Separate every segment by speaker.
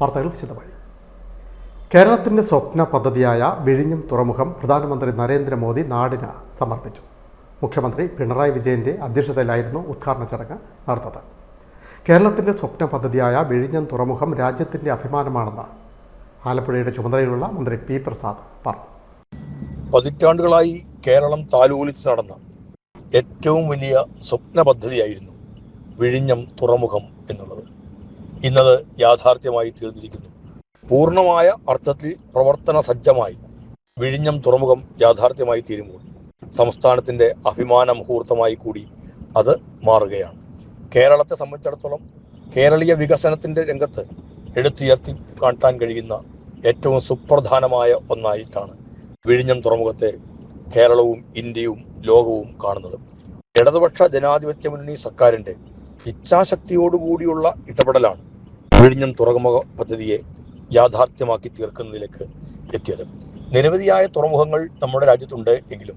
Speaker 1: വാർത്തകൾ വിശദമായി. കേരളത്തിന്റെ സ്വപ്ന പദ്ധതിയായ വിഴിഞ്ഞം തുറമുഖം പ്രധാനമന്ത്രി നരേന്ദ്രമോദി നാടിന് സമർപ്പിച്ചു. മുഖ്യമന്ത്രി പിണറായി വിജയന്റെ അധ്യക്ഷതയിലായിരുന്നു ഉദ്ഘാടന ചടങ്ങ് നടന്നത്. കേരളത്തിന്റെ സ്വപ്ന പദ്ധതിയായ വിഴിഞ്ഞം തുറമുഖം രാജ്യത്തിന്റെ അഭിമാനമാണെന്ന് ആലപ്പുഴയുടെ ചുമതലയിലുള്ള മന്ത്രി പി പ്രസാദ് പറഞ്ഞു.
Speaker 2: പതിറ്റാണ്ടുകളായി കേരളം താലോലിച്ച് നടന്ന ഏറ്റവും വലിയ സ്വപ്ന പദ്ധതിയായിരുന്നു വിഴിഞ്ഞം തുറമുഖം എന്നുള്ളത്. ഇന്നത് യാഥാർത്ഥ്യമായി തീർന്നിരിക്കുന്നു. പൂർണമായ അർത്ഥത്തിൽ പ്രവർത്തന സജ്ജമായി വിഴിഞ്ഞം തുറമുഖം യാഥാർത്ഥ്യമായി തീരുമ്പോൾ സംസ്ഥാനത്തിന്റെ അഭിമാന മുഹൂർത്തമായി കൂടി അത് മാറുകയാണ്. കേരളത്തെ സംബന്ധിച്ചിടത്തോളം കേരളീയ വികസനത്തിന്റെ രംഗത്ത് എടുത്തുയർത്തി കാട്ടാൻ കഴിയുന്ന ഏറ്റവും സുപ്രധാനമായ ഒന്നായിട്ടാണ് വിഴിഞ്ഞം തുറമുഖത്തെ കേരളവും ഇന്ത്യയും ലോകവും കാണുന്നത്. ഇടതുപക്ഷ ജനാധിപത്യ മുന്നണി സർക്കാരിന്റെ ഇച്ഛാശക്തിയോടുകൂടിയുള്ള ഇടപെടലാണ് വിഴിഞ്ഞം തുറമുഖ പദ്ധതിയെ യാഥാർത്ഥ്യമാക്കി തീർക്കുന്നതിലേക്ക് എത്തിയത്. നിരവധിയായ തുറമുഖങ്ങൾ നമ്മുടെ രാജ്യത്തുണ്ട് എങ്കിലും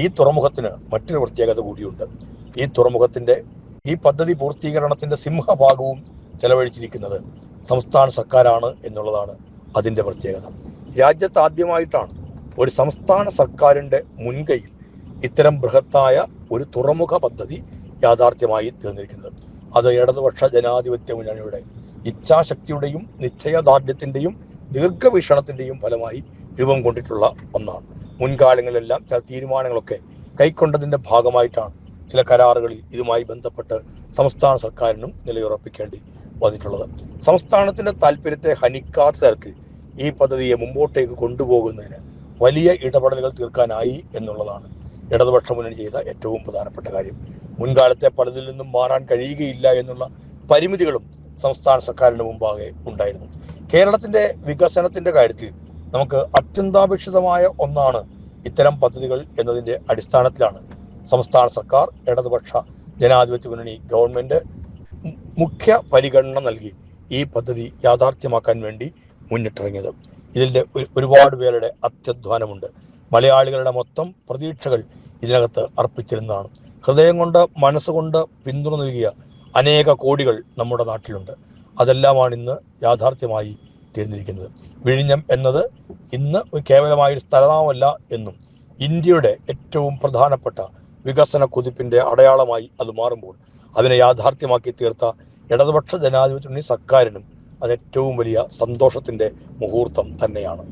Speaker 2: ഈ തുറമുഖത്തിന് മറ്റൊരു പ്രത്യേകത കൂടിയുണ്ട്. ഈ തുറമുഖത്തിന്റെ ഈ പദ്ധതി പൂർത്തീകരണത്തിന്റെ സിംഹഭാഗവും ചെലവഴിച്ചിരിക്കുന്നത് സംസ്ഥാന സർക്കാരാണ് എന്നുള്ളതാണ് അതിന്റെ പ്രത്യേകത. രാജ്യത്ത് ആദ്യമായിട്ടാണ് ഒരു സംസ്ഥാന സർക്കാരിന്റെ മുൻകൈയിൽ ഇത്തരം ബൃഹത്തായ ഒരു തുറമുഖ പദ്ധതി യാഥാർത്ഥ്യമായി തീർന്നിരിക്കുന്നത്. അത് ഇടതുപക്ഷ ജനാധിപത്യ മുന്നണിയുടെ ഇച്ഛാശക്തിയുടെയും നിശ്ചയദാർഢ്യത്തിന്റെയും ദീർഘവീക്ഷണത്തിന്റെയും ഫലമായി രൂപം കൊണ്ടിട്ടുള്ള ഒന്നാണ്. മുൻകാലങ്ങളിലെല്ലാം ചില തീരുമാനങ്ങളൊക്കെ കൈക്കൊണ്ടതിന്റെ ഭാഗമായിട്ടാണ് ചില കരാറുകളിൽ ഇതുമായി ബന്ധപ്പെട്ട് സംസ്ഥാന സർക്കാരിനും നിലയുറപ്പിക്കേണ്ടി വന്നിട്ടുള്ളത്. സംസ്ഥാനത്തിന്റെ താല്പര്യത്തെ ഹനിക്കാത്ത തരത്തിൽ ഈ പദ്ധതിയെ മുമ്പോട്ടേക്ക് കൊണ്ടുപോകുന്നതിന് വലിയ ഇടപെടലുകൾ തീർക്കാനായി എന്നുള്ളതാണ് ഇടതുപക്ഷ മുന്നണി ചെയ്ത ഏറ്റവും പ്രധാനപ്പെട്ട കാര്യം. മുൻകാലത്തെ പലതിൽ നിന്നും മാറാൻ കഴിയുകയില്ല എന്നുള്ള പരിമിതികളും സംസ്ഥാന സർക്കാരിന് മുമ്പാകെ ഉണ്ടായിരുന്നു. കേരളത്തിന്റെ വികസനത്തിന്റെ കാര്യത്തിൽ നമുക്ക് അത്യന്താപേക്ഷിതമായ ഒന്നാണ് ഇത്തരം പദ്ധതികൾ എന്നതിന്റെ അടിസ്ഥാനത്തിലാണ് സംസ്ഥാന സർക്കാർ ഇടതുപക്ഷ ജനാധിപത്യ മുന്നണി ഗവൺമെന്റ് മുഖ്യ പരിഗണന നൽകി ഈ പദ്ധതി യാഥാർത്ഥ്യമാക്കാൻ വേണ്ടി മുന്നിട്ടിറങ്ങിയത്. ഇതിന്റെ ഒരുപാട് പേരുടെ അത്യധ്വാനമുണ്ട്. മലയാളികളുടെ മൊത്തം പ്രതീക്ഷകൾ ഇതിനകത്ത് അർപ്പിച്ചിരുന്നതാണ്. ഹൃദയം കൊണ്ട് മനസ്സുകൊണ്ട് പിന്തുണ നൽകിയ അനേക കോടികൾ നമ്മുടെ നാട്ടിലുണ്ട്. അതെല്ലാമാണ് ഇന്ന് യാഥാർത്ഥ്യമായി തീർന്നിരിക്കുന്നത് വിഴിഞ്ഞം എന്നത് ഇന്ന് ഒരു കേവലമായ ഒരു സ്ഥലനാമല്ല എന്നും ഇന്ത്യയുടെ ഏറ്റവും പ്രധാനപ്പെട്ട വികസന കുതിപ്പിന്റെ അടയാളമായി അത് മാറുമ്പോൾ അതിനെ യാഥാർത്ഥ്യമാക്കി തീർത്ത ഇടതുപക്ഷ ജനാധിപത്യ സർക്കാരിനും അത് ഏറ്റവും വലിയ സന്തോഷത്തിന്റെ മുഹൂർത്തം തന്നെയാണ്.